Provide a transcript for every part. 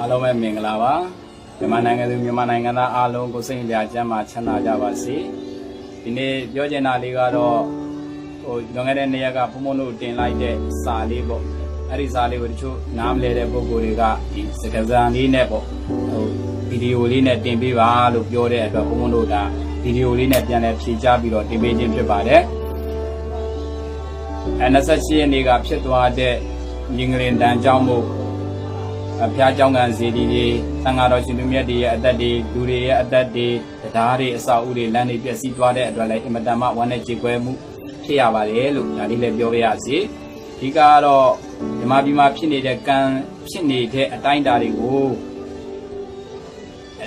အားလုံးပဲမင်္ဂလာပါမြန်မာနိုင်ငံသူမြန်မာနိုင်ငံသားအားလုံးကိုစိတ်ကြကျမ်းမာချမ်းသာကြပါစေဒီနေ့ပြောချင်တာလေးကတော့ဟိုလွန်ခဲ့တဲ့နေ့ရက်ကဘုံဘုံတို့တင်လိုက်တဲ့စာလေးပေါ့အဲ့ဒီစာလေးကိုတချို့နားမလဲတဲ့ပုံကိုယ်တွေကဒီစကားစံလေးနဲ့ပေါ့ဟိုဗီဒီယိုလေးနဲ့တင်ပေးပါလို့ပြောတဲ့အတွက်ဘုံဘုံတို့ဒါဗီဒီယိုလေးနဲ့ပြန်လည်ဖြေကြားပြီးတော့တင်ပေးခြင်းဖြစ်ပါတယ်အဲ28ရက်နေ့ကဖြစ်သွားတဲ့ညီငလင်တန်ကြောင်းမို့ ဘုရားကျောင်းကန်စီတီတွေသံဃာတော်ရှင်သူမြတ်တွေရဲ့အသက်တွေလူတွေရဲ့အသက်တွေတရားတွေအစာအုပ်တွေလမ်းတွေပျက်စီးသွားတဲ့အတွက်လည်းအင်မတန်မှဝမ်းနဲ့ကြေကွဲမှုဖြစ်ရပါတယ်လို့ဒါလေးလည်းပြောပြရစီဒီကတော့မြမပြည်မှာဖြစ်နေတဲ့ကံဖြစ်နေတဲ့အတိုင်းအတာတွေကို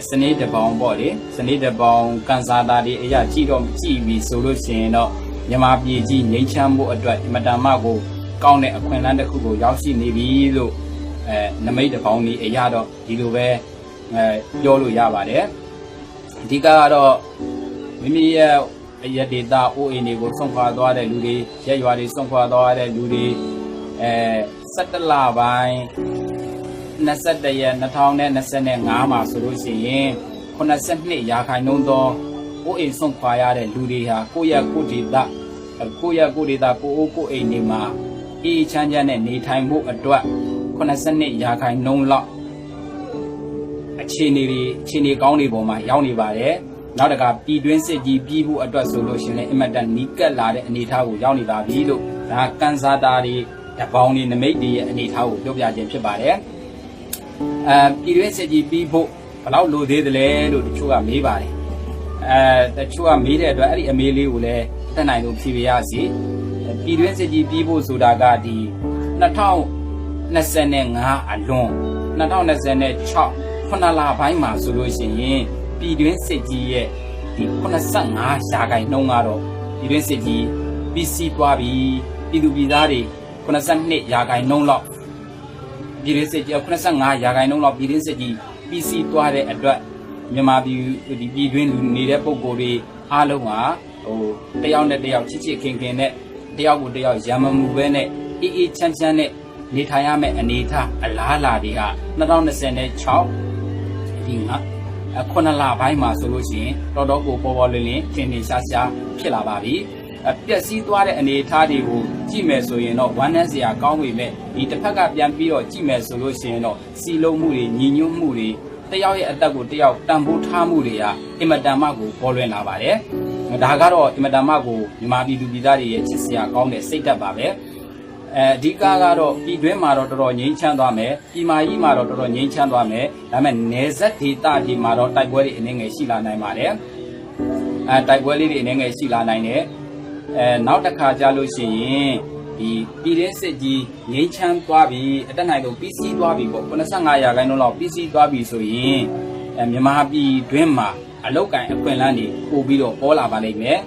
စနေတပေါင်ပေါ့လေစနေတပေါင်ကန်စာတာတွေအရာကြည့်တော့ကြည့်ပြီဆိုလို့ရှိရင်တော့မြမပြည်ကြီးငြိမ်းချမ်းဖို့အတွက်အင်မတန်မှကိုကောင်းတဲ့အခွင့်အလမ်းတစ်ခုကိုရောက်ရှိနေပြီလို့ အဲနမိတ်တစ်ပေါင်းนี้အရာတော့ဒီလိုပဲအဲပြောလို့ရပါတယ်အဓိကကတော့မိမိရဲ့အရဒေတာအိုးအိမ်တွေကိုဆုံးခွာသွားတဲ့လူတွေရက်ရွာတွေဆုံးခွာသွားတဲ့လူတွေအဲ17လပိုင်း21ရက်2025မှာဆိုလို့ရှိရင်82ရာခိုင်နှုန်းသောအိုးအိမ်ဆုံးခွာရတဲ့လူတွေဟာကိုယ့်ရဲ့ကိုယ်ဒေတာကိုယ့်ရဲ့ကိုယ်ဒေတာကိုယ့်အိုးကိုယ်အိမ်တွေမှာအေးချမ်းချမ်းနဲ့နေထိုင်မှုအတွက် 82ရာခိုင်နှုန်းလောက်အခြေအနေတွေအခြေအနေကောင်းတွေပေါ်မှာရောက်နေပါတယ်နောက်တကပြည်တွင်းစစ်ကြီးပြီးဖို့အတွက်ဆိုလို့ရှိရင်လည်းအင်မတန်နီးကပ်လာတဲ့အနေအထားကိုရောက်နေပါပြီလို့ဒါကန်စာတာတွေတပေါင်းတွေနမိတ်တွေရဲ့အနေအထားကိုပြောပြခြင်းဖြစ်ပါတယ်အဲပြည်တွင်းစစ်ကြီးပြီးဖို့ဘယ်လောက်လိုသေးသလဲလို့တချို့ကမေးပါတယ်အဲတချို့ကမေးတဲ့အတွက်အဲ့ဒီအမေးလေးကိုလည်းတက်နိုင်လို့ဖြေပြရစီပြည်တွင်းစစ်ကြီးပြီးဖို့ဆိုတာကဒီ2000 25အလွန်2026ခုနလပိုင်းမှာဆိုလို့ရှိရင်ပြည်တွင်းစစ်ကြီးရဲ့ဒီ85ရာခိုင်နှုန်းကတော့ပြည်တွင်းစစ်ကြီးပြီးစီးသွားပြီပြည်သူပြည်သားတွေ82ရာခိုင်နှုန်းလောက်ပြည်တွင်းစစ်ကြီး85ရာခိုင်နှုန်းလောက်ပြည်တွင်းစစ်ကြီးပြီးစီးသွားတဲ့အတွက်မြန်မာပြည်ဒီပြည်တွင်းလူနေတဲ့ပုံကိုယ်တွေအားလုံးဟာဟိုတယောက်နဲ့တယောက်ချစ်ချစ်ခင်ခင်နဲ့တယောက်ကိုတယောက်ရံမမှုပဲနဲ့အေးအေးချမ်းချမ်းနဲ့ နေထိုင်ရမယ့်အနေအထားအလားအလာတွေက2026ဒီငါခုနလပိုင်းမှာဆိုလို့ရှိရင်တော်တော်ကိုပေါ်ပေါ်လင်းလင်းထင်ထင်ရှားရှားဖြစ်လာပါပြီအပျက်စီးသွားတဲ့အနေအထားတွေကိုကြည့်မယ်ဆိုရင်တော့ဝမ်းနည်းစရာကောင်းပေမဲ့ဒီတစ်ဖက်ကပြန်ပြီးတော့ကြည့်မယ်ဆိုလို့ရှိရင်တော့စီလုံးမှုတွေညီညွတ်မှုတွေတယောက်ရဲ့အသက်ကိုတယောက်တန်ဖိုးထားမှုတွေဟာအင်မတန်မှကိုပေါ်လွင်လာပါတယ်ဒါကတော့အင်မတန်မှကိုမြန်မာပြည်သူပြည်သားတွေရဲ့ချစ်စရာကောင်းတဲ့စိတ်ဓာတ်ပါပဲ အဲအဓိကကတော့ပြည်တွင်းမှာတော့တော်တော်ငြိမ်းချမ်းသွားမယ်ပြည်မာကြီးမှာတော့တော်တော်ငြိမ်းချမ်းသွားမယ်ဒါပေမဲ့နယ်စပ်ဒေသကြီးမှာတော့တိုက်ပွဲတွေအနေငယ်ရှိလာနိုင်ပါတယ်အဲတိုက်ပွဲလေးတွေအနေငယ်ရှိလာနိုင်တယ်အဲနောက်တစ်ခါကြာလို့ရှိရင်ဒီပြည်တွင်းစစ်ကြီးငြိမ်းချမ်းသွားပြီအတက်နိုင်လို့ပြီးစီးသွားပြီပေါ့85ရာခိုင်နှုန်းလောက်ပြီးစီးသွားပြီဆိုရင်အဲမြန်မာပြည်တွင်းမှာအလောက်ကန်အခွင့်အလမ်းတွေပို့ပြီးတော့ပေါ်လာပါလိမ့်မယ်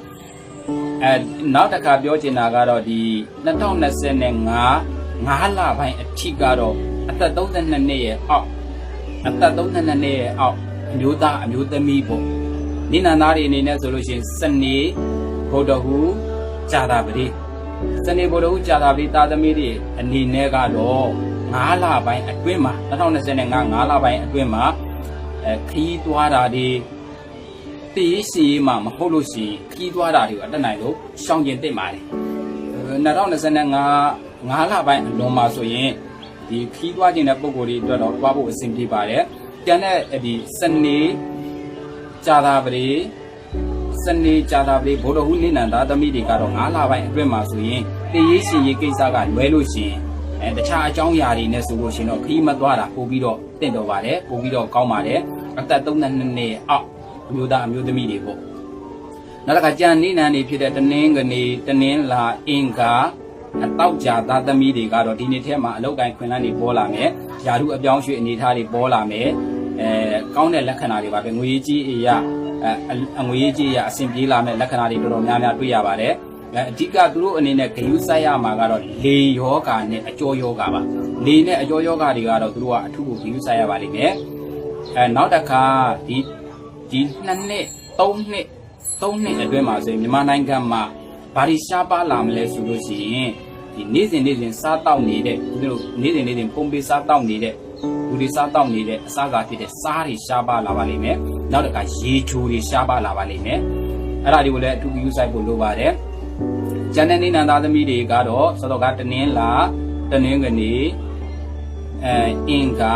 အဲနောက်တစ်ခါပြောချင်တာကတော့ဒီ2025 5လပိုင်းအထိကတော့အသက်32နှစ်ရဲ့အောက်အသက်32နှစ်ရဲ့အောက်အမျိုးသားအမျိုးသမီးပေါ့နိနန္သားတွေအနေနဲ့ဆိုလို့ရှိရင်စနေဗုဒ္ဓဟူဂျာတာပတိစနေဗုဒ္ဓဟူဂျာတာပတိတာသမီးတွေအနေနဲ့ကတော့5လပိုင်းအတွင်းမှာ2025 5လပိုင်းအတွင်းမှာအဲခီးသွားတာတွေ တည်ရှိရေးမှမဟုတ်လို့ရှိရင်ကြီးသွားတာတွေကိုအတက်နိုင်လို့ရှောင်ကျင်သိမ့်ပါတယ်2025 5လပိုင်းအလွန်မှာဆိုရင်ဒီခီးသွားခြင်းတဲ့ပုံကိုယ်တွေအတွက်တော့သွားဖို့အဆင်ပြေပါတယ်ကျန်တဲ့ဒီစနေကြာတာပရိစနေကြာတာပရိဘုဒ္ဓဟူးနိနန္ဒာသမီးတွေကတော့5လပိုင်းအတွင်းမှာဆိုရင်တည်ရေးရှိရေးကိစ္စကလွဲလို့ရှိရင်အဲတခြားအကြောင်းအရာတွေနဲ့ဆိုလို့ရှိရင်တော့ခီးမသွားတာပို့ပြီးတော့တင့်တော်ပါတယ်ပို့ပြီးတော့ကောင်းပါတယ်အသက်32နှစ်အောက် အမျိုးသားအမျိုးသမီးတွေပေါ့နောက်တစ်ခါကြံနေနန်းနေဖြစ်တဲ့တနင်းကနေတနင်းလာအင်္ဂါအတောက်ကြသားသမီးတွေကတော့ဒီနေ့ထဲမှာအလောက်ကိုင်းခွင်လန်းတွေပေါ်လာမယ်ယာရုအပြောင်းရွှေ့အနေထားတွေပေါ်လာမယ်အဲကောင်းတဲ့လက္ခဏာတွေပါပဲငွေကြီးအရာအဲအငွေကြီးအရာအဆင်ပြေလာမယ့်လက္ခဏာတွေတော်တော်များများတွေ့ရပါတယ်အဲအဓိကသူတို့အနေနဲ့ဂယုစိုက်ရမှာကတော့လေယောဂာနဲ့အကျော်ယောဂါပါလေနဲ့အကျော်ယောဂါတွေကတော့သူတို့ကအထူးကိုဂယုစိုက်ရပါလိမ့်မယ်အဲနောက်တစ်ခါဒီ ဒီနှစ်နှစ်သုံးနှစ်သုံးနှစ်အတွင်းမှာဆိုရင်မြန်မာနိုင်ငံမှာဘာတွေရှားပါလာမလဲဆိုလို့ရှိရင်ဒီနေ့စဉ်နေ့စဉ်စားတောက်နေတဲ့ဦးဇင်းတို့နေ့စဉ်နေ့စဉ်ပုံပေးစားတောက်နေတဲ့လူတွေစားတောက်နေတဲ့အစားအစာဖြစ်တဲ့စားတွေရှားပါလာပါလိမ့်မယ်နောက်တစ်ခါရေချိုတွေရှားပါလာပါလိမ့်မယ်အဲ့ဒါတွေကိုလည်းအထူးယူဆိုင်ဖို့လိုပါတယ်ကျန်တဲ့နေနန္သားသမီးတွေကတော့စောတော့ကတနင်းလာတနင်းကနေအဲအင်္ဂါ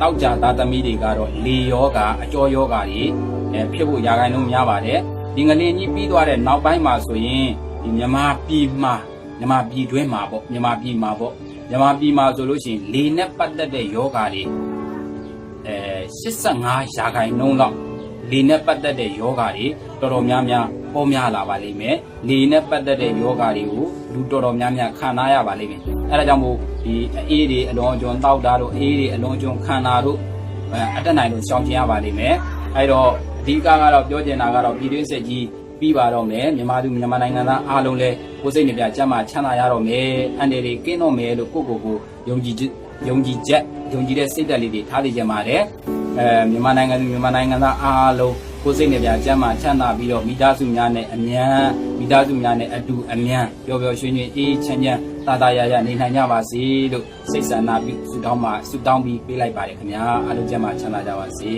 တောက်ကြသားသမီးတွေကတော့လေယောဂအကျော်ယောဂတွေအဲဖြစ်ဖို့ရာဂိုင်းလုံးများပါတယ်ဒီငလင်ကြီးပြီးသွားတဲ့နောက်ပိုင်းမှာဆိုရင်ဒီမြမပြည်မှာမြမပြည်တွင်းမှာပေါ့မြမပြည်မှာပေါ့မြမပြည်မှာဆိုလို့ရှိရင်လေနဲ့ပတ်သက်တဲ့ယောဂတွေအဲ85ရာဂိုင်းလုံးလောက်လေနဲ့ပတ်သက်တဲ့ယောဂတွေတော်တော်များများ ပေါ်များလာပါလိမ့်မယ်လေနဲ့ပတ်သက်တဲ့ယောဂတွေကိုလူတော်တော်များများခံစားရပါလိမ့်မယ်အဲဒါကြောင့်မို့ဒီအေးတွေအလွန်အကျွံတောက်တာတို့အေးတွေအလွန်အကျွံခံတာတို့အဲအတက်နိုင်လို့ရှောင်ကျဉ်ရပါလိမ့်မယ်အဲတော့အဓိကကတော့ပြောချင်တာကတော့ပြည်တွင်းစစ်ကြီးပြီးပါတော့မယ်မြန်မာသူမြန်မာနိုင်ငံသားအားလုံးလည်းကိုယ်စိတ်နှပြကျမ်းမာချမ်းသာရတော့မယ်အန်တယ်တွေကင်းတော့မယ်လို့ကိုယ့်ကိုယ်ကိုယုံကြည်ယုံကြည်ချက်ယုံကြည်တဲ့စိတ်ဓာတ်လေးတွေထားသိကြပါတယ်အဲမြန်မာနိုင်ငံသူမြန်မာနိုင်ငံသားအားလုံး ကိုယ်စိတ်နှပြကျမ်းမာချမ်းသာပြီးတော့မိသားစုများနဲ့အမြန်မိသားစုများနဲ့အတူအမြန်ပျော်ပျော်ရွှင်ရွှင်အေးချမ်းချမ်းသာသာရရနေနိုင်ကြပါစေလို့စိတ်ဆန္ဒပြုဆုတောင်းမှာဆုတောင်းပြီးပေးလိုက်ပါတယ်ခင်ဗျာအားလုံးကျမ်းမာချမ်းသာကြပါစေ